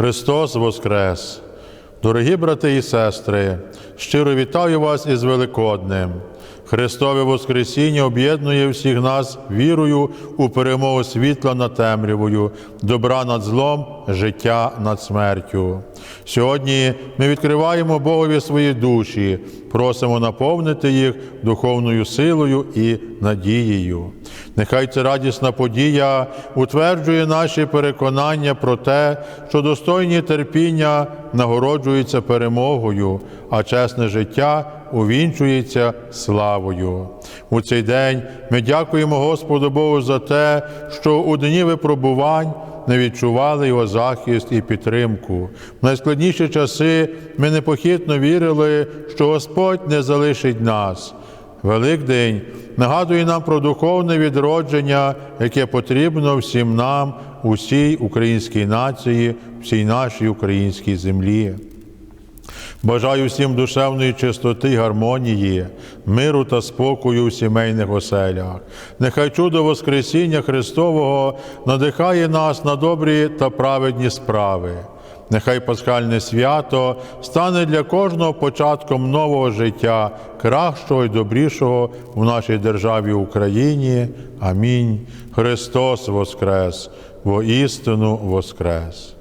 Христос Воскрес! Дорогі брати і сестри, щиро вітаю вас із Великоднем. Христове Воскресіння об'єднує всіх нас вірою у перемогу світла над темрявою, добра над злом, життя над смертю. Сьогодні ми відкриваємо Богові свої душі, просимо наповнити їх духовною силою і надією. Нехай ця радісна подія утверджує наші переконання про те, що достойні терпіння нагороджуються перемогою, а чесне життя увінчується славою. У цей день ми дякуємо Господу Богу за те, що у дні випробувань не відчували його захист і підтримку. В найскладніші часи ми непохитно вірили, що Господь не залишить нас. Великдень нагадує нам про духовне відродження, яке потрібно всім нам, усій українській нації, всій нашій українській землі. Бажаю всім душевної чистоти гармонії, миру та спокою у сімейних оселях. Нехай чудо Воскресіння Христового надихає нас на добрі та праведні справи. Нехай пасхальне свято стане для кожного початком нового життя, кращого і добрішого в нашій державі Україні. Амінь. Христос Воскрес, воістину Воскрес.